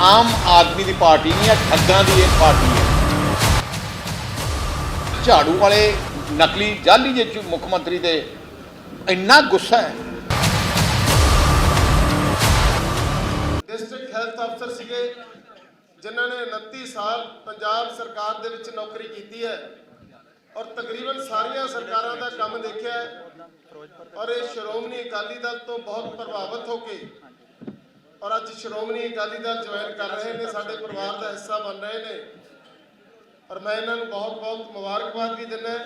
ਆਮ ਆਦਮੀ ਦੀ party ਨਹੀਂ ਹੈ, ਠੱਗਾਂ ਦੀ ਇਹ ਪਾਰਟੀ ਹੈ। ਝਾੜੂ ਵਾਲੇ, ਨਕਲੀ ਜਾਲੀ ਜੇ ਮੁੱਖ ਮੰਤਰੀ ਤੇ ਇੰਨਾ ਗੁੱਸਾ ਹੈ। ਡਿਸਟ੍ਰਿਕਟ ਹੈਲਥ ਅਫਸਰ ਸੀਗੇ, ਜਿਨ੍ਹਾਂ ਨੇ 29 ਸਾਲ ਪੰਜਾਬ ਸਰਕਾਰ ਦੇ ਵਿੱਚ ਨੌਕਰੀ ਕੀਤੀ ਹੈ ਔਰ ਤਕਰੀਬਨ ਸਾਰੀਆਂ ਸਰਕਾਰਾਂ ਦਾ ਕੰਮ ਦੇਖਿਆ ਔਰ ਇਹ ਸ਼੍ਰੋਮਣੀ ਅਕਾਲੀ ਦਲ ਤੋਂ ਬਹੁਤ ਪ੍ਰਭਾਵਿਤ ਹੋ ਕੇ ਔਰ ਅੱਜ ਸ਼੍ਰੋਮਣੀ ਅਕਾਲੀ ਦਲ ਜੁਆਇਨ ਕਰ ਰਹੇ ਨੇ ਸਾਡੇ ਪਰਿਵਾਰ ਦਾ ਹਿੱਸਾ ਬਣ ਰਹੇ ਨੇ। ਔਰ ਮੈਂ ਇਹਨਾਂ ਨੂੰ ਬਹੁਤ ਬਹੁਤ ਮੁਬਾਰਕਬਾਦ ਵੀ ਦਿੰਦਾ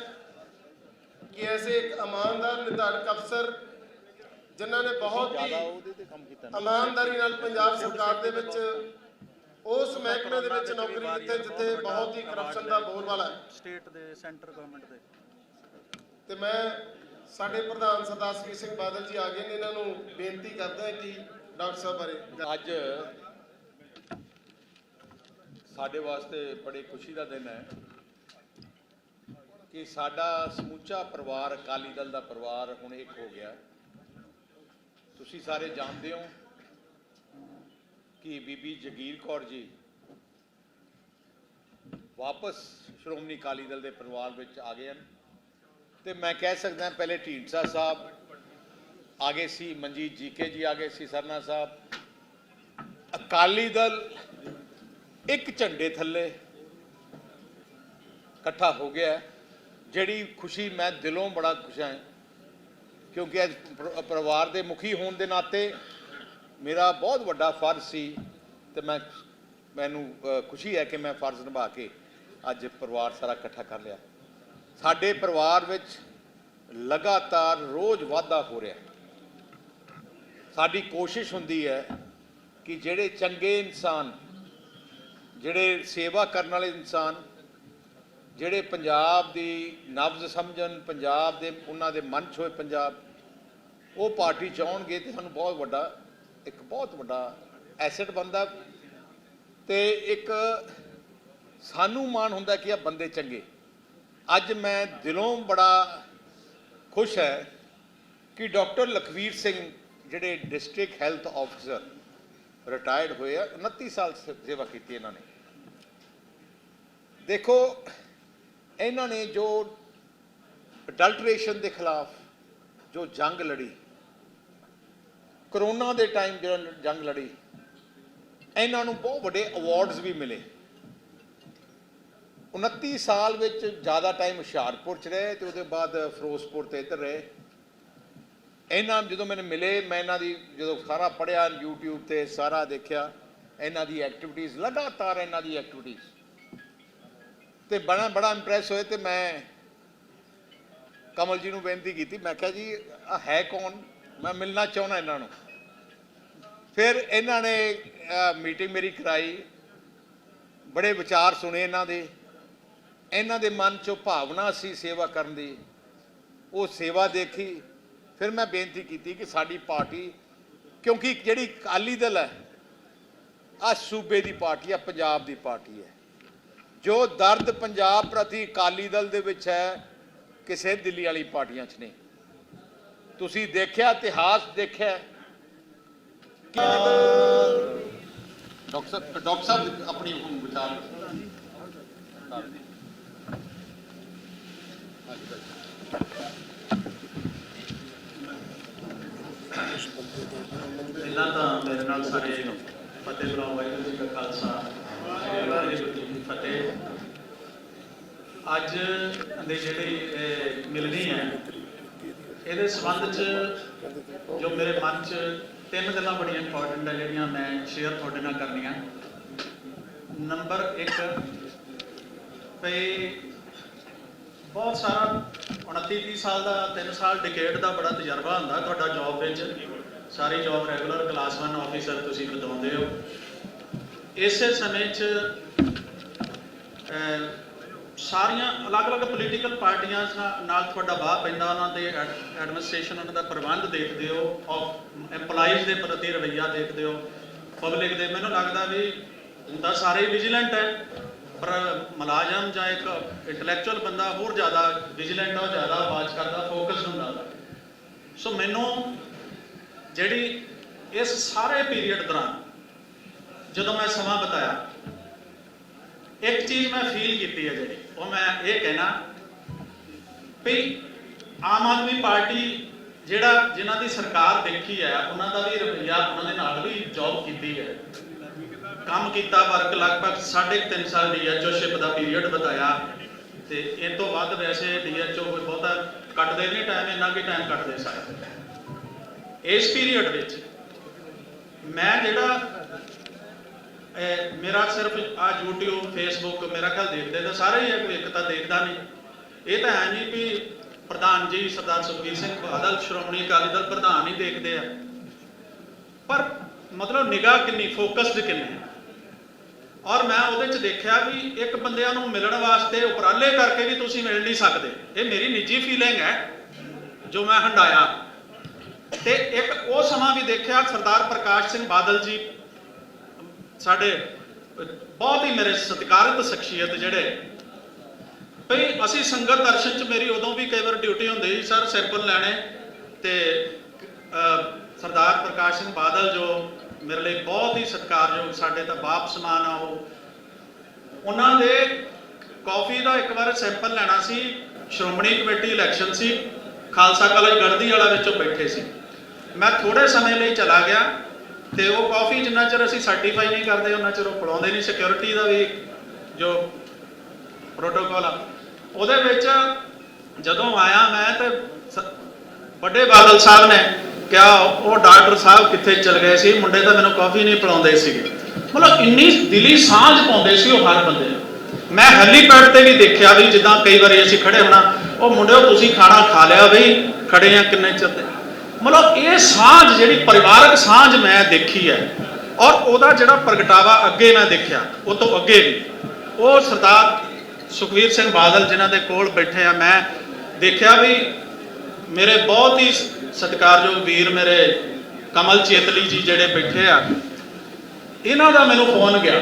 ਕਿ ਐਸੇ ਇੱਕ ਇਮਾਨਦਾਰ ਨਿਧਾਨਕ ਅਫਸਰ ਜਿਨ੍ਹਾਂ ਨੇ ਬਹੁਤ ਹੀ ਇਮਾਨਦਾਰੀ ਨਾਲ ਪੰਜਾਬ ਸਰਕਾਰ ਦੇ ਵਿੱਚ ਉਸ ਮਹਿਕਮੇ ਦੇ ਵਿੱਚ ਨੌਕਰੀ ਕੀਤੀ ਜਿੱਥੇ ਬਹੁਤ ਹੀ ਕਰਪਸ਼ਨ ਦਾ ਬੋਲਬਾਲਾ ਹੈ। ਸਟੇਟ ਦੇ ਸੈਂਟਰ ਗਵਰਨਮੈਂਟ ਦੇ। ਤੇ ਮੈਂ ਸਾਡੇ ਪ੍ਰਧਾਨ ਸਰਦਾਰ ਸਿੰਘ ਬਾਦਲ ਜੀ ਆ ਗਏ ਨੇ ਇਹਨਾਂ ਨੂੰ ਬੇਨਤੀ ਕਰਦਾ ਕਿ ਡਾਕਟਰ ਸਾਹਿਬ ਬਾਰੇ। ਅੱਜ ਸਾਡੇ ਵਾਸਤੇ ਬੜੀ ਖੁਸ਼ੀ ਦਾ ਦਿਨ ਹੈ ਕਿ ਸਾਡਾ ਸਮੁੱਚਾ ਪਰਿਵਾਰ, ਅਕਾਲੀ ਦਲ ਦਾ ਪਰਿਵਾਰ ਹੁਣ ਇੱਕ ਹੋ ਗਿਆ। ਤੁਸੀਂ ਸਾਰੇ ਜਾਣਦੇ ਹੋ ਕਿ ਬੀਬੀ ਜਗੀਰ ਕੌਰ ਜੀ ਵਾਪਸ ਸ਼੍ਰੋਮਣੀ ਅਕਾਲੀ ਦਲ ਦੇ ਪਰਿਵਾਰ ਵਿੱਚ ਆ ਗਏ ਹਨ। ਤੇ ਮੈਂ ਕਹਿ ਸਕਦਾ ਪਹਿਲੇ ਢੀਂਡਸਾ ਸਾਹਿਬ ਆਗੇ ਸੀ ਮਨਜੀਤ ਜੀਕੇ ਜੀ ਆਗੇ ਸੀ ਸਰਨਾ ਸਾਹਿਬ ਅਕਾਲੀ ਦਲ ਇੱਕ ਝੰਡੇ ਥੱਲੇ ਇਕੱਠਾ ਹੋ ਗਿਆ ਜਿਹੜੀ ਖੁਸ਼ੀ ਮੈਂ ਦਿਲੋਂ ਬੜਾ ਖੁਸ਼ ਹਾਂ ਕਿਉਂਕਿ ਅੱਜ ਪਰਿਵਾਰ ਦੇ ਮੁਖੀ ਹੋਣ ਦੇ ਨਾਤੇ ਮੇਰਾ ਬਹੁਤ ਵੱਡਾ ਫਰਜ਼ ਸੀ ਤੇ ਮੈਂ ਮੈਨੂੰ ਖੁਸ਼ੀ ਹੈ ਕਿ ਮੈਂ ਫਰਜ਼ ਨਿਭਾ ਕੇ ਅੱਜ ਪਰਿਵਾਰ ਸਾਰਾ ਇਕੱਠਾ ਕਰ ਲਿਆ ਸਾਡੇ ਪਰਿਵਾਰ ਵਿੱਚ ਲਗਾਤਾਰ ਰੋਜ਼ ਵਾਧਾ ਹੋ ਰਿਹਾ ਹੈ ਸਾਡੀ ਕੋਸ਼ਿਸ਼ ਹੁੰਦੀ ਹੈ ਕਿ ਜਿਹੜੇ ਚੰਗੇ ਇਨਸਾਨ, ਜਿਹੜੇ ਸੇਵਾ ਕਰਨ ਵਾਲੇ ਇਨਸਾਨ, ਜਿਹੜੇ ਪੰਜਾਬ ਦੀ ਨਬਜ਼ ਸਮਝਣ, ਪੰਜਾਬ ਦੇ, ਉਹਨਾਂ ਦੇ ਮਨ 'ਚ ਹੋਏ ਪੰਜਾਬ, ਉਹ ਪਾਰਟੀ ਚਾਹਣਗੇ ਤੇ ਸਾਨੂੰ ਬਹੁਤ ਵੱਡਾ, ਇੱਕ ਬਹੁਤ ਵੱਡਾ ਐਸੈਟ ਬਣਦਾ ਤੇ ਇੱਕ ਸਾਨੂੰ ਮਾਣ ਹੁੰਦਾ ਕਿ ਆ ਬੰਦੇ ਚੰਗੇ। ਅੱਜ ਮੈਂ ਦਿਲੋਂ ਬੜਾ ਖੁਸ਼ ਹੈ ਕਿ ਡਾਕਟਰ ਲਖਵੀਰ ਸਿੰਘ ਜਿਹੜੇ ਡਿਸਟ੍ਰਿਕਟ ਹੈਲਥ ਆਫੀਸਰ ਰਿਟਾਇਰਡ ਹੋਏ ਆ 29 ਸਾਲ ਸੇਵਾ ਕੀਤੀ ਇਹਨਾਂ ਨੇ। ਦੇਖੋ, ਇਹਨਾਂ ਨੇ ਜੋ ਅਡਲਟਰੇਸ਼ਨ ਦੇ ਖਿਲਾਫ ਜੋ ਜੰਗ ਲੜੀ ਕਰੋਨਾ ਦੇ ਟਾਈਮ ਜਿਹੜਾ ਜੰਗ ਲੜੀ, ਇਹਨਾਂ ਨੂੰ ਬਹੁਤ ਵੱਡੇ ਅਵਾਰਡਸ ਵੀ ਮਿਲੇ। 29 ਸਾਲ ਵਿੱਚ ਜ਼ਿਆਦਾ ਟਾਈਮ ਹੁਸ਼ਿਆਰਪੁਰ ਚ ਰਹੇ ਤੇ ਉਹਦੇ ਬਾਅਦ ਫਿਰੋਜ਼ਪੁਰ ਤੇ ਇੱਧਰ ਰਹੇ। ਇਹਨਾਂ ਜਦੋਂ ਮੈਨੂੰ ਮਿਲੇ, ਮੈਂ ਇਹਨਾਂ ਦੀ ਜਦੋਂ ਸਾਰਾ ਪੜਿਆ YouTube ਤੇ, ਸਾਰਾ ਦੇਖਿਆ, ਇਹਨਾਂ ਦੀ ਐਕਟੀਵਿਟੀਜ਼ ਲਗਾਤਾਰ ਇਹਨਾਂ ਦੀ ਐਕਟੀਵਿਟੀਜ਼ ਤੇ ਬੜਾ ਬੜਾ ਇੰਪ੍ਰੈਸ ਹੋਏ ਤੇ ਮੈਂ ਕਮਲ ਜੀ ਨੂੰ ਬੇਨਤੀ ਕੀਤੀ, ਮੈਂ ਕਿਹਾ ਜੀ ਆ ਹੈ ਕੌਣ? ਮੈਂ ਮਿਲਣਾ ਚਾਹੁੰਦਾ ਇਹਨਾਂ ਨੂੰ। ਫਿਰ ਇਹਨਾਂ ਨੇ ਮੀਟਿੰਗ ਮੇਰੀ ਕਰਾਈ। ਬੜੇ ਵਿਚਾਰ ਸੁਣੇ ਇਹਨਾਂ ਦੇ। ਇਹਨਾਂ ਦੇ ਮਨ 'ਚੋਂ ਭਾਵਨਾ ਸੀ ਸੇਵਾ ਕਰਨ ਦੀ। ਉਹ ਸੇਵਾ ਦੇਖੀ। ਫਿਰ ਮੈਂ ਬੇਨਤੀ ਕੀਤੀ ਕਿ ਸਾਡੀ ਪਾਰਟੀ, ਕਿਉਂਕਿ ਜਿਹੜੀ ਅਕਾਲੀ ਦਲ ਹੈ ਆ ਸੂਬੇ ਦੀ ਪਾਰਟੀ ਆ, ਪੰਜਾਬ ਦੀ ਪਾਰਟੀ ਹੈ। ਜੋ ਦਰਦ ਪੰਜਾਬ ਪ੍ਰਤੀ ਅਕਾਲੀ ਦਲ ਦੇ ਵਿੱਚ ਹੈ, ਕਿਸੇ ਦਿੱਲੀ ਵਾਲੀ ਪਾਰਟੀਆਂ 'ਚ ਨਹੀਂ। ਤੁਸੀਂ ਦੇਖਿਆ, ਇਤਿਹਾਸ ਦੇਖਿਆ ਡਾਕਟਰ ਸਾਹਿਬ ਡਾਕਟਰ ਸਾਹਿਬ ਆਪਣੀ ਹੁਣ ਵਿਚਾਰ ਪਹਿਲਾਂ ਤਾਂ ਮੇਰੇ ਨਾਲ ਸਾਰੇ ਫਤਿਹ ਬੁਲਾਓ, ਵਾਹਿਗੁਰੂ ਜੀ ਕਾ ਖਾਲਸਾ ਵਾਹਿਗੁਰੂ ਜੀ ਕੀ ਫਤਿਹ। ਅੱਜ ਦੇ ਜਿਹੜੀ ਮਿਲਣੀ ਹੈ, ਇਹਦੇ ਸੰਬੰਧ ਚ ਜੋ ਮੇਰੇ ਮਨ ਚ ਤਿੰਨ ਗੱਲਾਂ ਬੜੀਆਂ ਇੰਪੋਰਟੈਂਟ ਹੈ, ਜਿਹੜੀਆਂ ਮੈਂ ਸ਼ੇਅਰ ਤੁਹਾਡੇ ਨਾਲ ਕਰਨੀਆਂ। ਨੰਬਰ 1 ਭਈ ਬਹੁਤ ਸਾਰਾ 29 30 ਸਾਲ ਦਾ 3 ਸਾਲ ਡਿਕੇਡ ਦਾ ਬੜਾ ਤਜਰਬਾ ਹੁੰਦਾ ਤੁਹਾਡਾ ਜੌਬ ਵਿੱਚ। ਸਾਰੀ ਜੌਬ ਰੈਗੂਲਰ ਕਲਾਸ 1 ਆਫੀਸਰ ਤੁਸੀਂ ਬਤਾਉਂਦੇ ਹੋ। ਇਸੇ ਸਮੇਂ 'ਚ ਸਾਰੀਆਂ ਅਲੱਗ-ਅਲੱਗ ਪੋਲੀਟੀਕਲ ਪਾਰਟੀਆਂ ਨਾਲ- ਤੁਹਾਡਾ ਵਾਹ ਪੈਂਦਾ, ਉਹਨਾਂ ਦੇ ਐਡਮਿਨਿਸਟ੍ਰੇਸ਼ਨ ਉਹਨਾਂ ਦਾ ਪ੍ਰਬੰਧ ਦੇਖਦੇ ਹੋ ਆਫ EMPLOYEES ਦੇ ਪ੍ਰਤੀ ਰਵੱਈਆ ਦੇਖਦੇ ਹੋ ਪਬਲਿਕ ਦੇ। ਮੈਨੂੰ ਲੱਗਦਾ ਵੀ ਹੁਣ ਤਾਂ ਸਾਰੇ ਵਿਜੀਲੈਂਟ ਹੈ। ਪਰ ਮੁਲਾਜ਼ਮ ਜਾਂ ਇੱਕ ਇੰਟੈਲੈਕਚੁਅਲ ਬੰਦਾ ਹੋਰ ਜ਼ਿਆਦਾ ਵਿਜੀਲੈਂਟ ਹੋ ਜ਼ਿਆਦਾ ਆਵਾਜ਼ ਕਰਦਾ ਫੋਕਸ ਹੁੰਦਾ। ਸੋ ਮੈਨੂੰ ਜਿਹੜੀ ਇਸ ਸਾਰੇ ਪੀਰੀਅਡ ਦੌਰਾਨ ਜਦੋਂ ਮੈਂ ਸਮਾਂ ਬਤਾਇਆ, ਇੱਕ ਚੀਜ਼ ਮੈਂ ਫੀਲ ਕੀਤੀ ਹੈ ਜਿਹੜੀ, ਉਹ ਮੈਂ ਇਹ ਕਹਿਣਾ ਵੀ ਆਮ ਆਦਮੀ ਪਾਰਟੀ ਜਿਹੜਾ ਜਿਨ੍ਹਾਂ ਦੀ ਸਰਕਾਰ ਦੇਖੀ ਹੈ, ਉਹਨਾਂ ਦਾ ਵੀ ਰਵੱਈਆ ਉਹਨਾਂ ਦੇ ਨਾਲ ਵੀ ਜੌਬ ਕੀਤੀ ਹੈ। ਕੰਮ ਕੀਤਾ ਵਰਕ ਲਗਭਗ 3.5 ਸਾਲ ਡੀਐਚਓਸ਼ਿਪ ਦਾ ਪੀਰੀਅਡ ਬਤਾਇਆ। ਤੇ ਇਹ ਤੋਂ ਵੱਧ ਵੈਸੇ ਡੀਐਚਓ ਕੋਈ ਬਹੁਤਾ ਕੱਟਦੇ ਨਹੀਂ ਟਾਈਮ ਇੰਨਾ ਕੀ ਟਾਈਮ ਕੱਟਦੇ ਸਾਰੇ। ਇਸ ਪੀਰੀਅਡ ਵਿੱਚ ਮੈਂ ਜਿਹੜਾ ਮੇਰਾ ਸਿਰਫ ਆ YouTube, Facebook, ਮੇਰਾ ਖਿਆਲ ਦੇਖਦੇ ਤਾਂ ਸਾਰੇ ਹੀ ਕੋਈ ਇੱਕ ਤਾਂ ਦੇਖਦਾ ਨਹੀਂ। ਇਹ ਤਾਂ ਹੈ ਨਹੀਂ ਵੀ ਪ੍ਰਧਾਨ ਜੀ, ਸਰਦਾਰ ਸੁਖਬੀਰ ਸਿੰਘ ਬਾਦਲ, ਸ਼੍ਰੋਮਣੀ ਅਕਾਲੀ ਦਲ ਪ੍ਰਧਾਨ ਹੀ ਦੇਖਦੇ ਆ। ਪਰ ਮਤਲਬ ਨਿਗਾਹ ਕਿੰਨੀ ਫੋਕਸਡ ਕਿੰਨੇ ਆ? ਔਰ ਮੈਂ ਉਹਦੇ ਚ ਦੇਖਿਆ ਵੀ ਇੱਕ ਬੰਦਿਆਂ ਨੂੰ ਮਿਲਣ ਵਾਸਤੇ ਉਪਰਾਲੇ ਕਰਕੇ ਵੀ ਤੁਸੀਂ ਮਿਲ ਨਹੀਂ ਸਕਦੇ। ਇਹ ਮੇਰੀ ਨਿੱਜੀ ਫੀਲਿੰਗ ਹੈ, ਜੋ ਮੈਂ ਹੰਡਾਇਆ ਤੇ ਇੱਕ ਉਹ ਸਮਾਂ ਵੀ ਦੇਖਿਆ ਸਰਦਾਰ ਪ੍ਰਕਾਸ਼ ਸਿੰਘ ਬਾਦਲ ਜੀ, ਸਾਡੇ ਬਹੁਤ ਹੀ ਮੇਰੇ ਸਤਿਕਾਰਤ ਸ਼ਖਸੀਅਤ ਜਿਹੜੇ। ਭਈ ਅਸੀਂ ਸੰਗਤ ਦਰਸ਼ਨ ਚ ਮੇਰੀ ਉਦੋਂ ਵੀ ਕਈ ਵਾਰ ਡਿਊਟੀ ਹੁੰਦੀ ਸੀ ਸਰ ਸੈਂਪਲ ਲੈਣੇ। ਤੇ ਸਰਦਾਰ ਪ੍ਰਕਾਸ਼ ਸਿੰਘ ਬਾਦਲ ਜੋ ਮੇਰੇ ਲਈ ਬਹੁਤ ਹੀ ਸਤਿਕਾਰਯੋਗ ਸਾਡੇ ਤਾਂ ਬਾਪ ਸਮਾਨ ਆ ਉਹ। ਉਹਨਾਂ ਦੇ ਕਾਫੀ ਦਾ ਇੱਕ ਵਾਰ ਸੈਂਪਲ ਲੈਣਾ ਸੀ, ਸ਼੍ਰੋਮਣੀ ਕਮੇਟੀ ਇਲੈਕਸ਼ਨ ਸੀ, ਖਾਲਸਾ ਕਾਲਜ ਗੜਦੀ ਵਾਲਾ ਵਿੱਚੋਂ ਬੈਠੇ ਸੀ। ਮੈਂ ਥੋੜੇ ਸਮੇਂ ਲਈ ਚਲਾ ਗਿਆ ਤੇ ਉਹ ਕਾਫੀ ਜਿੰਨਾ ਚਿਰ ਅਸੀਂ ਸਰਟੀਫਾਈ ਨਹੀਂ ਕਰਦੇ, ਉਹਨਾਂ ਚਿਰ ਉਹ ਪੜਾਉਂਦੇ ਨਹੀਂ। ਸਿਕਿਉਰਿਟੀ ਦਾ ਵੀ ਜੋ ਪ੍ਰੋਟੋਕੋਲ ਆ, ਉਹਦੇ ਵਿੱਚ ਜਦੋਂ ਆਇਆ ਮੈਂ ਤੇ ਵੱਡੇ ਬਾਦਲ ਸਾਹਿਬ ਨੇ ਕਿਹਾ, ਉਹ ਡਾਕਟਰ ਸਾਹਿਬ ਕਿੱਥੇ ਚਲ ਗਏ ਸੀ, ਮੁੰਡੇ ਤਾਂ ਮੈਨੂੰ ਕਾਫੀ ਨਹੀਂ ਪਿਲਾਉਂਦੇ ਸੀਗੇ। ਮਤਲਬ ਇੰਨੀ ਦਿਲੀ ਸਾਂਝ ਪਾਉਂਦੇ ਸੀ ਉਹ ਹਰ ਬੰਦੇ ਨੂੰ। ਮੈਂ ਹੈਲੀਪੈਡ ਤੇ ਵੀ ਦੇਖਿਆ ਵੀ ਜਿੱਦਾਂ ਕਈ ਵਾਰੀ ਅਸੀਂ ਖੜੇ ਹੋਣਾ, ਉਹ ਮੁੰਡਿਓ ਤੁਸੀਂ ਖਾਣਾ ਖਾ ਲਿਆ ਬਈ ਖੜੇ ਆ ਕਿੰਨੇ ਚਿਰ ਦੇ। ਮਤਲਬ ਇਹ ਸਾਂਝ ਜਿਹੜੀ ਪਰਿਵਾਰਕ ਸਾਂਝ ਮੈਂ ਦੇਖੀ ਹੈ, ਔਰ ਉਹਦਾ ਜਿਹੜਾ ਪ੍ਰਗਟਾਵਾ ਅੱਗੇ ਮੈਂ ਦੇਖਿਆ, ਉਹ ਤੋਂ ਅੱਗੇ ਵੀ। ਉਹ ਸਰਦਾਰ ਸੁਖਵੀਰ ਸਿੰਘ ਬਾਦਲ ਜਿਨ੍ਹਾਂ ਦੇ ਕੋਲ ਬੈਠੇ ਆ, ਮੈਂ ਦੇਖਿਆ ਵੀ ਮੇਰੇ ਬਹੁਤ ਹੀ ਸਤਿਕਾਰਯੋਗ ਵੀਰ ਮੇਰੇ ਕਮਲ ਚੇਤਲੀ ਜੀ ਜਿਹੜੇ ਬੈਠੇ ਆ, ਇਹਨਾਂ ਦਾ ਮੈਨੂੰ ਫੋਨ ਗਿਆ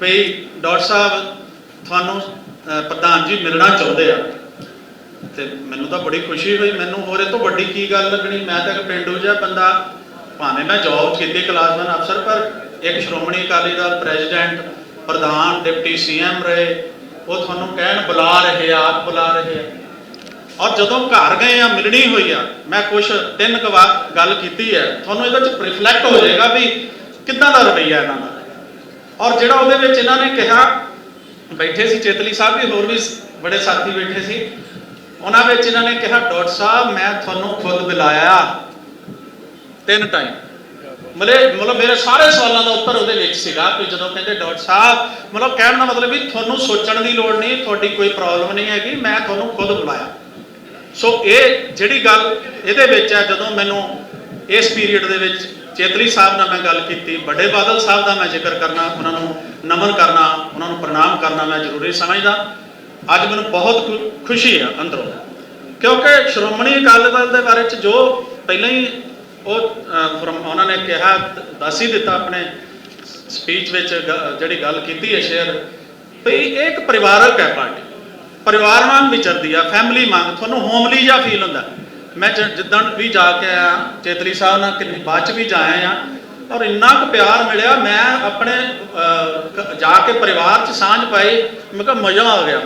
ਵੀ ਡਾਕਟਰ ਸਾਹਿਬ, ਤੁਹਾਨੂੰ ਪ੍ਰਧਾਨ ਜੀ ਮਿਲਣਾ ਚਾਹੁੰਦੇ ਆ। ਤੇ ਮੈਨੂੰ ਤਾਂ ਬੜੀ ਖੁਸ਼ੀ ਹੋਈ, ਮੈਨੂੰ ਹੋਰ ਇਹ ਤੋਂ ਵੱਡੀ ਕੀ ਗੱਲ ਲੱਗਣੀ? ਮੈਂ ਤਾਂ ਇੱਕ ਪਿੰਡੂ ਜਿਹਾ ਬੰਦਾ, ਭਾਵੇਂ ਮੈਂ ਜੌਬ ਕੀਤੀ ਕਲਾਸ 1 ਅਫਸਰ ਪਰ ਇੱਕ ਸ਼੍ਰੋਮਣੀ ਅਕਾਲੀ ਦਲ ਪ੍ਰੈਜ਼ੀਡੈਂਟ ਪ੍ਰਧਾਨ, ਡਿਪਟੀ ਸੀਐਮ ਰਹੇ, ਉਹ ਤੁਹਾਨੂੰ ਕਹਿਣ ਬੁਲਾ ਰਹੇ ਆ ਆਪ ਬੁਲਾ ਰਹੇ ਆ। ਔਰ ਜਦੋਂ ਘਰ ਗਏ ਆ, ਮਿਲਣੀ ਹੋਈ ਆ, ਮੈਂ ਕੁਛ ਤਿੰਨ ਕੁ ਵਾਰ ਗੱਲ ਕੀਤੀ ਹੈ। ਤੁਹਾਨੂੰ ਇਹਦੇ ਵਿੱਚ ਰਿਫਲੈਕਟ ਹੋ ਜਾਏਗਾ ਵੀ ਕਿੱਦਾਂ ਦਾ ਰਵੱਈਆ ਇਹਨਾਂ ਦਾ। ਔਰ ਜਿਹੜਾ ਉਹਦੇ ਵਿੱਚ ਇਹਨਾਂ ਨੇ ਕਿਹਾ, ਬੈਠੇ ਸੀ ਚੇਤਲੀ ਸਾਹਿਬ ਵੀ, ਹੋਰ ਵੀ ਬੜੇ ਸਾਥੀ ਬੈਠੇ ਸੀ। ਉਹਨਾਂ ਵਿੱਚ ਇਹਨਾਂ ਨੇ ਕਿਹਾ, ਡਾਕਟਰ ਸਾਹਿਬ, ਮੈਂ ਤੁਹਾਨੂੰ ਖੁਦ ਬੁਲਾਇਆ ਤਿੰਨ ਟਾਈਮ ਮਤਲਬ ਮਤਲਬ ਮੇਰੇ ਸਾਰੇ ਸਵਾਲਾਂ ਦਾ ਉੱਤਰ ਉਹਦੇ ਵਿੱਚ ਸੀਗਾ ਕਿ ਜਦੋਂ ਕਹਿੰਦੇ ਡਾਕਟਰ ਸਾਹਿਬ, ਮਤਲਬ ਕਹਿਣ ਦਾ ਮਤਲਬ ਵੀ ਤੁਹਾਨੂੰ ਸੋਚਣ ਦੀ ਲੋੜ ਨਹੀਂ, ਤੁਹਾਡੀ ਕੋਈ ਪ੍ਰੋਬਲਮ ਨਹੀਂ ਹੈਗੀ, ਮੈਂ ਤੁਹਾਨੂੰ ਖੁਦ ਬੁਲਾਇਆ। ਸੋ ਇਹ ਜਿਹੜੀ ਗੱਲ ਇਹਦੇ ਵਿੱਚ ਹੈ, ਜਦੋਂ ਮੈਨੂੰ ਇਸ ਪੀਰੀਅਡ ਦੇ ਵਿੱਚ ਚੇਤਲੀ ਸਾਹਿਬ ਨਾਲ ਮੈਂ ਗੱਲ ਕੀਤੀ, ਵੱਡੇ ਬਾਦਲ ਸਾਹਿਬ ਦਾ ਮੈਂ ਜ਼ਿਕਰ ਕਰਨਾ, ਉਹਨਾਂ ਨੂੰ ਨਮਨ ਕਰਨਾ, ਉਹਨਾਂ ਨੂੰ ਪ੍ਰਣਾਮ ਕਰਨਾ ਮੈਂ ਜ਼ਰੂਰੀ ਸਮਝਦਾ। ਅੱਜ ਮੈਨੂੰ ਬਹੁਤ ਖੁ- ਖੁਸ਼ੀ ਆ ਅੰਦਰੋਂ। ਕਿਉਂਕਿ ਸ਼੍ਰੋਮਣੀ ਅਕਾਲੀ ਦਲ ਦੇ ਬਾਰੇ ਚ ਜੋ ਪਹਿਲਾਂ ਹੀ ਉਹ ਉਹਨਾਂ ਨੇ ਕਿਹਾ, ਦੱਸ ਹੀ ਦਿੱਤਾ ਆਪਣੇ ਸਪੀਚ ਵਿੱਚ, ਗ- ਜਿਹੜੀ ਗੱਲ ਕੀਤੀ ਹੈ ਸ਼ੇਅਰ, ਵੀ ਇਹ ਇੱਕ ਪਰਿਵਾਰਕ ਹੈ ਪਾਰਟੀ। ਪਰਿਵਾਰ ਵਾਂਗ ਵਿਚਰਦੀ ਆ ਫੈਮਿਲੀ ਵਾਂਗ, ਤੁਹਾਨੂੰ ਹੋਮਲੀ ਜਿਹਾ ਫੀਲ ਹੁੰਦਾ। ਮੈਂ ਜਿੱਦਣ ਵੀ ਜਾ ਕੇ ਆਇਆ ਚੇਤਲੀ ਸਾਹਿਬ ਨਾਲ ਕਿੰਨੀ ਬਾਅਦ ਚ ਵੀ ਜਾਇਆ ਆ ਔਰ ਇੰਨਾ ਕੁ ਪਿਆਰ ਮਿਲਿਆ, ਮੈਂ ਆਪਣੇ ਜਾ ਕੇ ਪਰਿਵਾਰ ਚ ਸਾਂਝ ਪਾਈ, ਮੈਂ ਕਿਹਾ ਮਜ਼ਾ ਆ ਗਿਆ।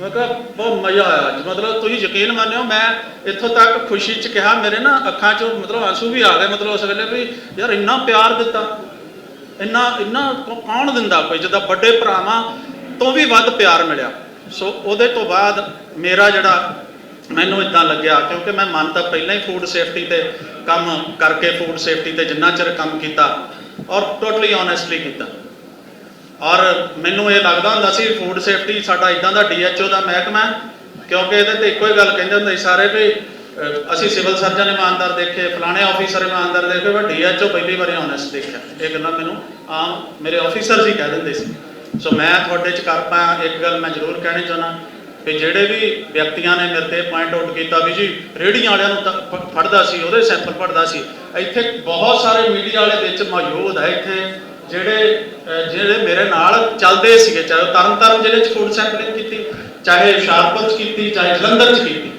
ਮੈਂ ਕਿਹਾ ਬਹੁਤ ਮਜ਼ਾ ਆਇਆ ਮਤਲਬ ਤੁਸੀਂ ਯਕੀਨ ਮੰਨਿਓ, ਮੈਂ ਇੱਥੋਂ ਤੱਕ ਖੁਸ਼ੀ ਚ ਕਿਹਾ, ਮੇਰੇ ਨਾ ਅੱਖਾਂ ਚੋਂ ਮਤਲਬ ਆਂਸੂ ਵੀ ਆ ਗਏ, ਮਤਲਬ ਉਸ ਵੇਲੇ ਵੀ, ਯਾਰ ਇੰਨਾ ਪਿਆਰ ਦਿੱਤਾ। ਇੰਨਾ ਇੰਨਾ ਕੌਣ ਦਿੰਦਾ ਕੋਈ, ਜਿੱਦਾਂ ਵੱਡੇ ਭਰਾਵਾਂ ਤੋਂ ਵੀ ਵੱਧ ਪਿਆਰ ਮਿਲਿਆ। ਸੋ ਉਹਦੇ ਤੋਂ ਬਾਅਦ ਮੇਰਾ ਜਿਹੜਾ ਮੈਨੂੰ ਇਦਾਂ ਲੱਗਿਆ ਕਿਉਂਕਿ ਮੈਂ ਮਨ ਤਾਂ ਪਹਿਲਾਂ ਹੀ ਫੂਡ ਸੇਫਟੀ ਤੇ ਕੰਮ ਕਰਕੇ ਫੂਡ ਸੇਫਟੀ ਤੇ ਜਿੰਨਾ ਚਿਰ ਕੰਮ ਕੀਤਾ ਔਰ ਟੋਟਲੀ ਓਨੈਸਟਲੀ ਕੀਤਾ। ਔਰ ਮੈਨੂੰ ਇਹ ਲੱਗਦਾ ਹੁੰਦਾ ਸੀ ਫੂਡ ਸੇਫਟੀ ਸਾਡਾ ਇਦਾਂ ਦਾ ਡੀਐਚਓ ਦਾ ਮਹਿਕਮਾ ਹੈ, ਕਿਉਂਕਿ ਇਹਦੇ ਤੇ ਇੱਕੋ ਹੀ ਗੱਲ ਕਹਿੰਦੇ ਹੁੰਦੇ ਸੀ ਸਾਰੇ ਵੀ ਅਸੀਂ ਸਿਵਲ ਸਰਜਨ ਇਮਾਨਦਾਰ ਦੇਖੇ ਫਲਾਣੇ ਆਫੀਸਰ ਇਮਾਨਦਾਰ ਦੇਖੇ ਪਰ ਡੀਐਚਓ ਪਹਿਲੀ ਵਾਰੀ ਓਨੈਸਟ ਦੇਖਿਆ। ਇਹ ਗੱਲਾਂ ਮੈਨੂੰ ਆਮ ਮੇਰੇ ਆਫੀਸਰਸ ਹੀ ਕਹਿ ਦਿੰਦੇ ਸੀ। ਸੋ ਮੈਂ ਤੁਹਾਡੇ ਚ ਕਰ ਪਾਇਆ, ਇੱਕ ਗੱਲ ਮੈਂ ਜ਼ਰੂਰ ਕਹਿਣੀ ਚਾਹੁੰਦਾ ਕਿ ਜਿਹੜੇ ਵੀ ਵਿਅਕਤੀਆਂ ਨੇ ਮੇਰੇ ਤੇ ਪੁਆਇੰਟ ਆਊਟ ਕੀਤਾ ਵੀ ਜੀ ਰੇੜੀਆਂ ਵਾਲਿਆਂ ਨੂੰ ਫੜਦਾ ਸੀ, ਉਹਦੇ ਸੈਂਪਲ ਫੜਦਾ ਸੀ। ਇੱਥੇ ਬਹੁਤ ਸਾਰੇ ਮੀਡੀਆ ਵਾਲੇ ਵਿੱਚ ਮੌਜੂਦ ਹੈ ਇੱਥੇ, ਜਿਹੜੇ ਜਿਹੜੇ ਮੇਰੇ ਨਾਲ ਚੱਲਦੇ ਸੀਗੇ, ਚਾਹੇ ਉਹ ਤਰਨਤਾਰਨ ਜ਼ਿਲ੍ਹੇ 'ਚ ਫੂਡ ਸੈਂਪਲਿੰਗ ਕੀਤੀ, ਚਾਹੇ ਹੁਸ਼ਿਆਰਪੁਰ 'ਚ ਕੀਤੀ, ਚਾਹੇ ਜਲੰਧਰ 'ਚ ਕੀਤੀ।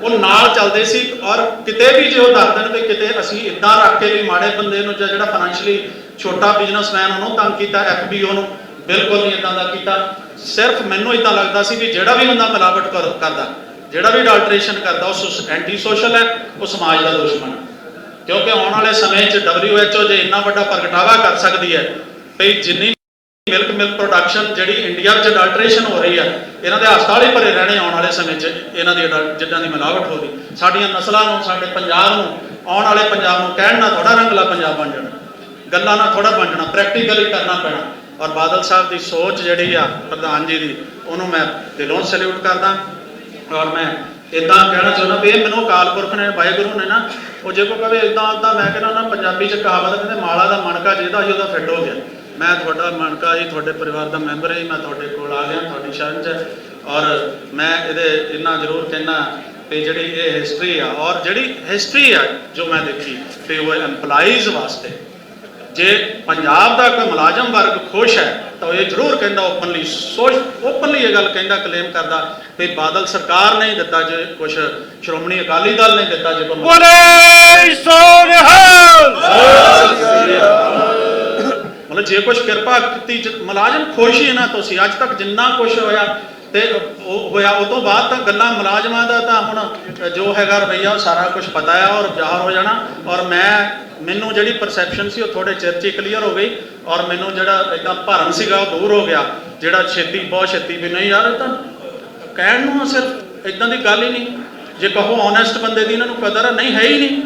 ਉਹ ਨਾਲ ਚੱਲਦੇ ਸੀ ਔਰ ਕਿਤੇ ਵੀ ਜੇ ਉਹ ਦੱਸ ਦੇਣ ਤੇ ਕਿਤੇ ਅਸੀਂ ਇਦਾਂ ਰੱਖ ਕੇ ਵੀ ਮਾੜੇ ਬੰਦੇ ਨੂੰ ਜਾਂ ਜਿਹੜਾ ਫਾਈਨੈਂਸ਼ਲੀ ਛੋਟਾ ਬਿਜ਼ਨਸਮੈਨ ਉਹਨੂੰ ਤੰਗ ਕੀਤਾ ਐਫਬੀਓ ਨੂੰ ਬਿਲਕੁਲ ਨਹੀਂ ਇਦਾਂ ਦਾ ਕੀਤਾ। ਸਿਰਫ ਮੈਨੂੰ ਇਦਾਂ ਲੱਗਦਾ ਸੀ ਵੀ ਜਿਹੜਾ ਵੀ ਬੰਦਾ ਮਿਲਾਵਟ ਕਰਦਾ, ਜਿਹੜਾ ਵੀ ਅਡਲਟ੍ਰੇਸ਼ਨ ਕਰਦਾ, ਉਹ ਐਂਟੀ ਸੋਸ਼ਲ ਹੈ, ਉਹ ਸਮਾਜ ਦਾ ਦੁਸ਼ਮਣ ਕਿਉਂਕਿ ਆਉਣ ਵਾਲੇ ਸਮੇਂ 'ਚ WHO ਜੇ ਇੰਨਾ ਵੱਡਾ ਪ੍ਰਗਟਾਵਾ ਕਰ ਸਕਦੀ ਹੈ ਵੀ ਜਿੰਨੀ ਮਿਲਕ ਮਿਲਕ ਪ੍ਰੋਡਕਸ਼ਨ ਜਿਹੜੀ ਇੰਡੀਆ ਵਿੱਚ ਅਡਲਟ੍ਰੇਸ਼ਨ ਹੋ ਰਹੀ ਹੈ, ਇਹਨਾਂ ਦੇ ਹਸਪਤਾਲ ਹੀ ਭਰੇ ਰਹਿਣੇ ਆਉਣ ਵਾਲੇ ਸਮੇਂ 'ਚ, ਇਹਨਾਂ ਦੀ ਜਿੱਦਾਂ ਦੀ ਮਿਲਾਵਟ ਹੋ ਰਹੀ। ਸਾਡੀਆਂ ਨਸਲਾਂ ਨੂੰ, ਸਾਡੇ ਪੰਜਾਬ ਨੂੰ, ਆਉਣ ਵਾਲੇ ਪੰਜਾਬ ਨੂੰ ਕਹਿਣ ਨਾਲ ਥੋੜਾ ਰੰਗਲਾ ਪੰਜਾਬ ਬਣ ਜਾਣਾ। ਗੱਲਾਂ ਨਾਲ ਥੋੜਾ ਬਣ ਜਾਣਾ ਪ੍ਰੈਕਟੀਕਲੀ ਕਰਨਾ ਪੈਣਾ। ਔਰ ਬਾਦਲ ਸਾਹਿਬ ਦੀ ਸੋਚ ਜਿਹੜੀ ਆ ਪ੍ਰਧਾਨ ਜੀ ਦੀ, ਉਹਨੂੰ ਮੈਂ ਦਿਲੋਂ ਸੈਲੂਟ ਕਰਦਾ ਔਰ ਮੈਂ ਇਦਾਂ ਕਹਿਣਾ ਚਾਹੁੰਦਾ ਵੀ ਇਹ ਮੈਨੂੰ ਅਕਾਲ ਪੁਰਖ ਨੇ, ਵਾਹਿਗੁਰੂ ਨੇ ਨਾ, ਉਹ ਜੇ ਕੋ ਕਵੇ ਇਦਾਂ ਉਦਾਂ ਮੈਂ ਕਹਿੰਦਾ ਨਾ, ਪੰਜਾਬੀ ਚ ਕਹਾਵਤ ਕਹਿੰਦੇ, ਮਾਲਾ ਦਾ ਮਣਕਾ ਜਿਹਦਾ ਸੀ ਉਹਦਾ ਫਿੱਟ ਹੋ ਗਿਆ। ਮੈਂ ਤੁਹਾਡਾ ਮਣਕਾ ਜੀ, ਤੁਹਾਡੇ ਪਰਿਵਾਰ ਦਾ ਮੈਂਬਰ ਹਾਂ ਮੈਂ ਤੁਹਾਡੇ ਕੋਲ ਆ ਗਿਆ, ਤੁਹਾਡੀ ਸ਼ਰਨ ਚ। ਔਰ ਮੈਂ ਇਹਦੇ ਇੰਨਾ ਜ਼ਰੂਰ ਕਹਿਣਾ ਵੀ ਜਿਹੜੀ ਇਹ ਹਿਸਟਰੀ ਆ, ਔਰ ਜਿਹੜੀ ਹਿਸਟਰੀ ਆ ਜੋ ਮੈਂ ਦੇਖੀ ਤੇ ਉਹ EMPLOYEES ਵਾਸਤੇ ਜੇ ਪੰਜਾਬ ਦਾ ਕੋਈ ਮੁਲਾਜ਼ਮ ਵਰਗ ਖੁਸ਼ ਹੈ ਤਾਂ ਇਹ ਜ਼ਰੂਰ ਕਹਿੰਦਾ ਓਪਨਲੀ ਸੋਚ ਓਪਨਲੀ ਇਹ ਗੱਲ ਕਹਿੰਦਾ ਕਲੇਮ ਕਰਦਾ ਵੀ ਬਾਦਲ ਸਰਕਾਰ ਨੇ ਹੀ ਦਿੱਤਾ ਜੇ ਕੁਝ ਸ਼੍ਰੋਮਣੀ ਅਕਾਲੀ ਦਲ ਨੇ ਦਿੱਤਾ ਜੇ ਕੋਈ ਬੋਲੇ ਸੋਨਹਾਲ ਮਤਲਬ ਜੇ ਕੁਝ ਕਿਰਪਾ ਕੀਤੀ ਮੁਲਾਜ਼ਮ ਖੁਸ਼ ਹੀ ਨਾ ਤੁਸੀਂ ਅੱਜ ਤੱਕ ਜਿੰਨਾ ਕੁਝ ਹੋਇਆ ਤੇ ਉਹ ਹੋਇਆ ਉਹ ਤੋਂ ਬਾਅਦ ਤਾਂ ਗੱਲਾਂ ਮੁਲਾਜ਼ਮਾਂ ਦਾ ਤਾਂ ਹੁਣ ਜੋ ਹੈਗਾ ਰਵਈਆ, ਉਹ ਸਾਰਾ ਕੁਝ ਪਤਾ ਆ ਔਰ ਜ਼ਾਹਰ ਹੋ ਜਾਣਾ। ਔਰ ਮੈਂ, ਮੈਨੂੰ ਜਿਹੜੀ ਪਰਸੈਪਸ਼ਨ ਸੀ, ਉਹ ਥੋੜੇ ਚਿਰ 'ਚ ਕਲੀਅਰ ਹੋ ਗਈ। ਔਰ ਮੈਨੂੰ ਜਿਹੜਾ ਇਦਾਂ ਭਰਮ ਸੀਗਾ, ਉਹ ਦੂਰ ਹੋ ਗਿਆ। ਜਿਹੜਾ ਛੇਤੀ, ਬਹੁਤ ਛੇਤੀ ਵੀ ਨਹੀਂ ਯਾਰ, ਇਹ ਤਾਂ ਕਹਿਣ ਨੂੰ ਸਿਰਫ ਇਦਾਂ ਦੀ ਗੱਲ ਹੀ ਨਹੀਂ। ਜੇ ਕਹੋ ਓਨੈਸਟ ਬੰਦੇ ਦੀ ਇਹਨਾਂ ਨੂੰ ਕਦਰ ਨਹੀਂ, ਹੈ ਹੀ ਨਹੀਂ।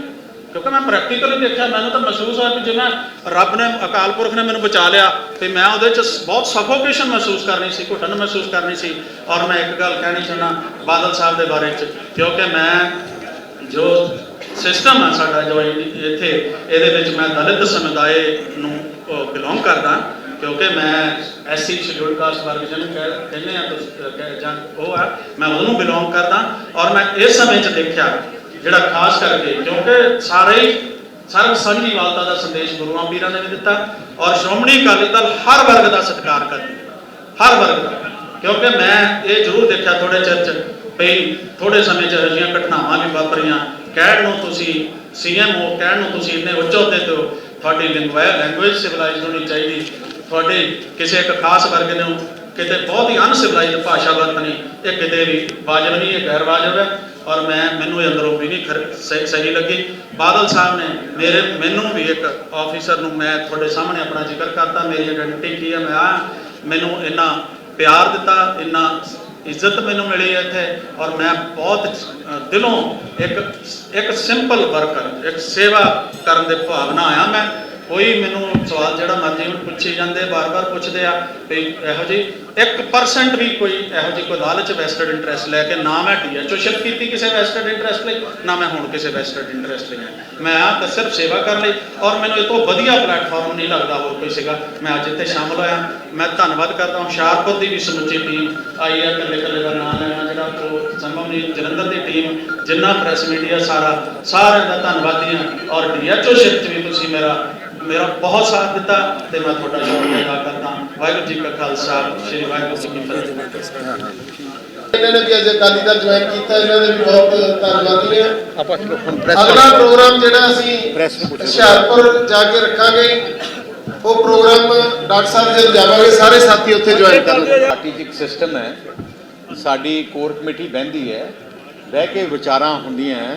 ਕਿਉਂਕਿ ਮੈਂ ਪ੍ਰੈਕਟੀਕਲੀ ਦੇਖਿਆ, ਮੈਨੂੰ ਤਾਂ ਮਹਿਸੂਸ ਹੋਇਆ ਕਿ ਜਿਵੇਂ ਰੱਬ ਨੇ, ਅਕਾਲ ਪੁਰਖ ਨੇ ਮੈਨੂੰ ਬਚਾ ਲਿਆ, ਤੇ ਮੈਂ ਉਹਦੇ ਚ ਬਹੁਤ ਸਫੋਕੇਸ਼ਨ ਮਹਿਸੂਸ ਕਰਨੀ ਸੀ, ਘੁੱਟਣ ਮਹਿਸੂਸ ਕਰਨੀ ਸੀ। ਔਰ ਮੈਂ ਇੱਕ ਗੱਲ ਕਹਿਣੀ ਚਾਹੁੰਦਾ ਬਾਦਲ ਸਾਹਿਬ ਦੇ ਬਾਰੇ ਚ, ਕਿਉਂਕਿ ਮੈਂ ਜੋ ਸਿਸਟਮ ਹੈ ਸਾਡਾ, ਜੋ ਇੱਥੇ, ਇਹਦੇ ਵਿੱਚ ਮੈਂ ਦਲਿਤ ਸਮੁਦਾਇ ਨੂੰ ਬਿਲੋਂਗ ਕਰਦਾ, ਕਿਉਂਕਿ ਮੈਂ ਐਸਸੀ ਸ਼ਡਿਊਲ ਕਾਸਟ ਵਰਗ ਜਿਹਨੂੰ ਕਹਿ- ਕਹਿੰਦੇ ਆ, ਤੁਸੀਂ ਜਾਂ ਉਹ ਆ, ਮੈਂ ਉਹਨੂੰ ਬਿਲੋਂਗ ਕਰਦਾ। ਔਰ ਮੈਂ ਇਸ ਸਮੇਂ 'ਚ ਦੇਖਿਆ ਜਿਹੜਾ ਖਾਸ ਕਰਕੇ ਕਿਉਂਕਿ ਸਾਰੇ ਹੀ ਸਰਬ ਸਾਂਝੀਵਾਲਤਾ ਦਾ ਸੰਦੇਸ਼ ਗੁਰੂਆਂ ਪੀਰਾਂ ਨੇ ਵੀ ਦਿੱਤਾ ਔਰ ਸ਼੍ਰੋਮਣੀ ਅਕਾਲੀ ਦਲ ਹਰ ਵਰਗ ਦਾ ਸਤਿਕਾਰ ਕਰਦੀ ਹੈ, ਹਰ ਵਰਗ ਦਾ। ਕਿਉਂਕਿ ਮੈਂ ਇਹ ਜ਼ਰੂਰ ਦੇਖਿਆ ਥੋੜੇ ਚਿਰ ਚ ਵੀ ਥੋੜੇ ਸਮੇਂ ਚ ਇਹੋ ਘਟਨਾਵਾਂ ਵੀ ਵਾਪਰੀਆਂ। ਕਹਿਣ ਨੂੰ ਤੁਸੀਂ ਸੀਐਮ ਹੋ, ਕਹਿਣ ਨੂੰ ਤੁਸੀਂ ਇੰਨੇ ਉੱਚ ਅਹੁਦੇ ਤੇ ਹੋ, ਤੁਹਾਡੀ ਲੈਂਗੁਏਜ ਸਿਵਲਾਈਜ਼ਡ ਹੋਣੀ ਚਾਹੀਦੀ। ਤੁਹਾਡੇ ਕਿਸੇ ਇੱਕ ਖਾਸ ਵਰਗ ਨੂੰ ਕਿਤੇ ਬਹੁਤ ਹੀ ਅਨਸਿਵਲਾਈਜ਼ਡ ਭਾਸ਼ਾ ਵਰਤਣੀ, ਇਹ ਕਿਤੇ ਵੀ ਵਾਜਬ ਨਹੀਂ, ਇਹ ਗੈਰ ਵਾਜਬ ਹੈ। ਔਰ ਮੈਂ, ਮੈਨੂੰ ਇਹ ਅੰਦਰੋਂ ਵੀ ਨਹੀਂ ਖਰ- ਸਹੀ ਸਹੀ ਲੱਗੀ। ਬਾਦਲ ਸਾਹਿਬ ਨੇ ਮੇਰੇ, ਮੈਨੂੰ ਵੀ ਇੱਕ ਆਫੀਸਰ ਨੂੰ ਮੈਂ ਤੁਹਾਡੇ ਸਾਹਮਣੇ ਆਪਣਾ ਜ਼ਿਕਰ ਕਰਤਾ, ਮੇਰੀ ਆਇਡੈਂਟੀ ਕੀ ਹੈ, ਮੈਂ ਆ ਮੈਨੂੰ ਇੰਨਾ ਪਿਆਰ ਦਿੱਤਾ, ਇੰਨਾ ਇੱਜ਼ਤ ਮੈਨੂੰ ਮਿਲੀ ਹੈ ਇੱਥੇ, ਔਰ ਮੈਂ ਬਹੁਤ ਦਿਲੋਂ ਇੱਕ ਇੱਕ ਸਿੰਪਲ ਵਰਕਰ ਇੱਕ ਸੇਵਾ ਕਰਨ ਦੇ ਭਾਵਨਾ ਆਇਆ ਮੈਂ। ਕੋਈ ਮੈਨੂੰ ਸਵਾਲ ਜਿਹੜਾ ਮਰਜ਼ੀ ਪੁੱਛੇ ਜਾਂਦੇ, ਬਾਰ-ਬਾਰ ਪੁੱਛਦੇ ਆ, ਵੀ ਇਹੋ ਜੀ 1% ਵੀ ਕੋਈ ਇਹੋ ਜੀ ਕੋਈ ਲਾਲਚ ਵੈਸਟਡ ਇੰਟਰਸਟ ਲੈ ਕੇ ਨਾ ਮੈਂ ਡੀਐਚਓ ਸ਼ਿਪ ਕੀਤੀ ਕਿਸੇ ਵੈਸਟਡ ਇੰਟਰਸਟ ਲਈ, ਨਾ ਮੈਂ ਹੁਣ ਕਿਸੇ ਵੈਸਟਡ ਇੰਟਰਸਟ ਲਈ ਮੈਂ ਆ ਤਾਂ ਸਿਰਫ ਸੇਵਾ ਕਰਨ ਲਈ, ਔਰ ਮੈਨੂੰ ਇਹ ਤੋਂ ਵਧੀਆ ਪਲੇਟਫਾਰਮ ਨਹੀਂ ਲੱਗਦਾ ਹੋਰ ਕੋਈ ਸੀਗਾ। ਮੈਂ ਅੱਜ ਇੱਥੇ ਸ਼ਾਮਲ ਹੋਇਆ। ਮੈਂ ਧੰਨਵਾਦ ਕਰਦਾ ਹਾਂ ਹੁਸ਼ਿਆਰਪੁਰ ਦੀ ਵੀ ਸਮੁੱਚੀ ਟੀਮ ਆਈ ਹੈ ਇਕੱਲੇ ਇਕੱਲੇ ਦਾ ਨਾਮ ਲੈਣਾ ਜਿਹੜਾ ਉਹ ਸੰਭਵ ਨਹੀਂ, ਜਲੰਧਰ ਦੀ ਟੀਮ ਜਿੰਨਾ ਪ੍ਰੈਸ ਮੀਡੀਆ ਸਾਰਾ, ਸਾਰਿਆਂ ਦਾ ਧੰਨਵਾਦੀ ਹਾਂ। ਔਰ ਡੀਐਚਓ ਸ਼ਿਪ 'ਚ ਵੀ ਤੁਸੀਂ ਮੇਰਾ ਮੇਰਾ ਬਹੁਤ ਸਾਥ ਦਿੱਤਾ ਤੇ ਮੈਂ ਤੁਹਾਡਾ ਸ਼ੁਕਰੀਆ ਅਦਾ ਕਰਦਾ। ਹਾਂ। ਵਾਹਿਗੁਰੂ ਜੀ ਕਾ ਖਾਲਸਾ ਸ੍ਰੀ ਵਾਹਿਗੁਰੂ ਜੀ ਕੀ ਫਤਿਹ। ਇਹਨਾਂ ਨੇ ਵੀ ਅੱਜ ਅਕਾਲੀ ਦਲ ਜੁਆਇਨ ਕੀਤਾ ਇਹਨਾਂ ਦੇ ਵੀ ਬਹੁਤ ਧੰਨਵਾਦੀ ਹਾਂ ਆਪਾਂ ਚਲੋ ਹੁਣ ਪ੍ਰੈਸ ਅਗਲਾ ਪ੍ਰੋਗਰਾਮ ਜਿਹੜਾ ਅਸੀਂ। ਹੁਸ਼ਿਆਰਪੁਰ ਜਾ ਕੇ ਰੱਖਾਂਗੇ ਉਹ ਪ੍ਰੋਗਰਾਮ ਡਾਕਟਰ ਸਾਹਿਬ ਜਦੋਂ ਜਾਵਾਂਗੇ ਸਾਰੇ ਸਾਥੀ ਉੱਥੇ ਜੁਆਇਨ ਕਰਨਗੇ। ਇੱਕ ਸਿਸਟਮ ਹੈ ਸਾਡੀ ਕੋਰ ਕਮੇਟੀ ਬਹਿੰਦੀ ਹੈ ਬਹਿ ਕੇ ਵਿਚਾਰਾਂ ਹੁੰਦੀਆਂ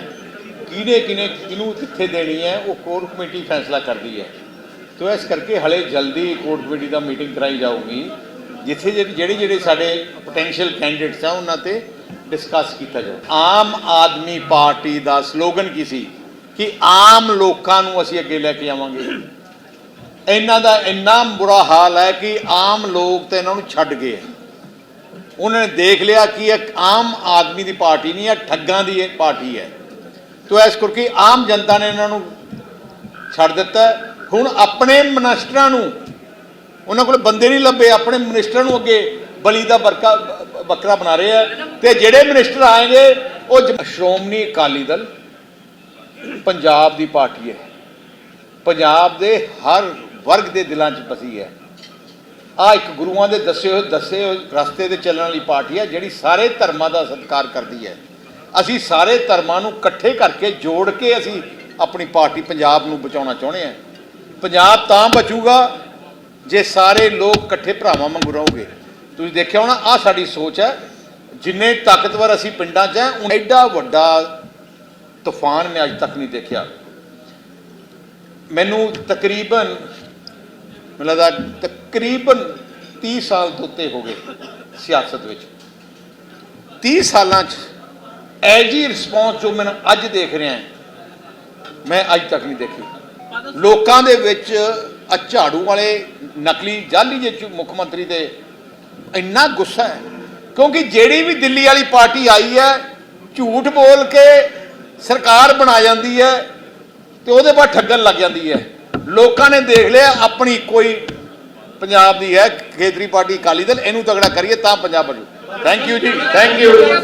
ਕਿਹਨੇ ਕਿਹਨੇ ਕਿਹਨੂੰ ਕਿੱਥੇ ਦੇਣੀ ਹੈ ਉਹ ਕੋਰ ਕਮੇਟੀ ਫੈਸਲਾ ਕਰਦੀ ਹੈ। ਤੋ ਇਸ ਕਰਕੇ ਹਲੇ ਜਲਦੀ ਕੋਰ ਕਮੇਟੀ ਦਾ ਮੀਟਿੰਗ ਕਰਾਈ ਜਾਊਗੀ, ਜਿੱਥੇ ਜਿਹੜੇ ਜਿਹੜੇ ਜਿਹੜੇ ਸਾਡੇ ਪੋਟੈਂਸ਼ੀਅਲ ਕੈਂਡੀਡੇਟਸ ਆ, ਉਹਨਾਂ ਤੇ ਡਿਸਕਸ ਕੀਤਾ ਜਾਊ। ਆਮ ਆਦਮੀ ਪਾਰਟੀ ਦਾ ਸਲੋਗਨ ਕੀ ਸੀ? ਕਿ ਆਮ ਲੋਕਾਂ ਨੂੰ ਅਸੀਂ ਅੱਗੇ ਲੈ ਕੇ ਆਵਾਂਗੇ। ਇਹਨਾਂ ਦਾ ਇੰਨਾ ਬੁਰਾ ਹਾਲ ਹੈ ਕਿ ਆਮ ਲੋਕ ਤੇ ਇਹਨਾਂ ਨੂੰ ਛੱਡ ਗਏ ਉਹਨਾਂ ਨੇ ਦੇਖ ਲਿਆ ਕਿ ਇਹ ਆਮ ਆਦਮੀ ਦੀ ਪਾਰਟੀ ਨਹੀਂ ਹੈ, ਠੱਗਾਂ ਦੀ ਇਹ ਪਾਰਟੀ ਹੈ। ਤੋ ਇਸ ਕਰਕੇ ਆਮ ਜਨਤਾ ਨੇ ਇਹਨਾਂ ਨੂੰ ਛੱਡ ਦਿੱਤਾ ਹੁਣ ਆਪਣੇ ਮਨਿਸਟਰਾਂ ਨੂੰ, ਉਹਨਾਂ ਕੋਲ ਬੰਦੇ ਨਹੀਂ ਲੱਭੇ, ਆਪਣੇ ਮਨਿਸਟਰਾਂ ਨੂੰ ਅੱਗੇ ਬਲੀ ਦਾ ਬਰਕਾ ਬੱਕਰਾ ਬਣਾ ਰਹੇ ਆ। ਤੇ ਜਿਹੜੇ ਮਨਿਸਟਰ ਆਏਗੇ, ਉਹ ਸ਼੍ਰੋਮਣੀ ਅਕਾਲੀ ਦਲ ਪੰਜਾਬ ਦੀ ਪਾਰਟੀ ਹੈ। ਪੰਜਾਬ ਦੇ ਹਰ ਵਰਗ ਦੇ ਦਿਲਾਂ 'ਚ ਬਸੀ ਹੈ। ਆ ਇੱਕ ਗੁਰੂਆਂ ਦੇ ਦੱਸੇ ਹੋਏ ਦੱਸੇ ਹੋਏ ਰਸਤੇ ਤੇ ਚੱਲਣ ਵਾਲੀ ਪਾਰਟੀ ਹੈ, ਜਿਹੜੀ ਸਾਰੇ ਧਰਮਾਂ ਦਾ ਸਤਿਕਾਰ ਕਰਦੀ ਹੈ। ਅਸੀਂ ਸਾਰੇ ਧਰਮਾਂ ਨੂੰ ਇਕੱਠੇ ਕਰਕੇ ਜੋੜ ਕੇ ਅਸੀਂ ਆਪਣੀ ਪਾਰਟੀ ਪੰਜਾਬ ਨੂੰ ਬਚਾਉਣਾ ਚਾਹੁੰਦੇ ਹਾਂ। ਪੰਜਾਬ ਤਾਂ ਬਚੂਗਾ ਜੇ ਸਾਰੇ ਲੋਕ ਇਕੱਠੇ ਭਰਾਵਾਂ ਵਾਂਗੂ ਰਹੋਗੇ। ਤੁਸੀਂ ਦੇਖਿਆ ਹੋਣਾ ਆ ਸਾਡੀ ਸੋਚ ਹੈ, ਜਿੰਨੇ ਤਾਕਤਵਰ ਅਸੀਂ ਪਿੰਡਾਂ 'ਚ ਹੈ ਉਨ- ਐਡਾ ਵੱਡਾ ਤੂਫਾਨ ਮੈਂ ਅੱਜ ਤੱਕ ਨਹੀਂ ਦੇਖਿਆ। ਮੈਨੂੰ ਤਕਰੀਬਨ, ਮੈਨੂੰ ਲੱਗਦਾ ਤਕਰੀਬਨ 30 ਸਾਲ ਤੋਂ ਉੱਤੇ ਹੋ ਗਏ ਸਿਆਸਤ ਵਿੱਚ। 30 ਸਾਲਾਂ 'ਚ ਐ ਜੀ ਰਿਸਪੌਂਸ ਜੋ ਮੈਨੂੰ ਅੱਜ ਦੇਖ ਰਿਹਾ, ਮੈਂ ਅੱਜ ਤੱਕ ਨਹੀਂ ਦੇਖੀ। ਲੋਕਾਂ ਦੇ ਵਿੱਚ ਆ ਝਾੜੂ ਵਾਲੇ ਨਕਲੀ ਜਾਲੀ ਜੇ ਮੁੱਖ ਮੰਤਰੀ ਦੇ ਇੰਨਾ ਗੁੱਸਾ ਹੈ। ਕਿਉਂਕਿ ਜਿਹੜੀ ਵੀ ਦਿੱਲੀ ਵਾਲੀ ਪਾਰਟੀ ਆਈ ਹੈ, ਝੂਠ ਬੋਲ ਕੇ ਸਰਕਾਰ ਬਣਾ ਜਾਂਦੀ ਹੈ ਤੇ ਉਹਦੇ ਬਾਅਦ ਠੱਗਣ ਲੱਗ ਜਾਂਦੀ ਹੈ। ਲੋਕਾਂ ਨੇ ਦੇਖ ਲਿਆ, ਆਪਣੀ ਕੋਈ ਪੰਜਾਬ ਦੀ ਹੈ, ਖੇਤਰੀ ਪਾਰਟੀ ਅਕਾਲੀ ਦਲ, ਇਹਨੂੰ ਤਗੜਾ ਕਰੀਏ ਤਾਂ Punjab ਬਚੂ thank you ji thank you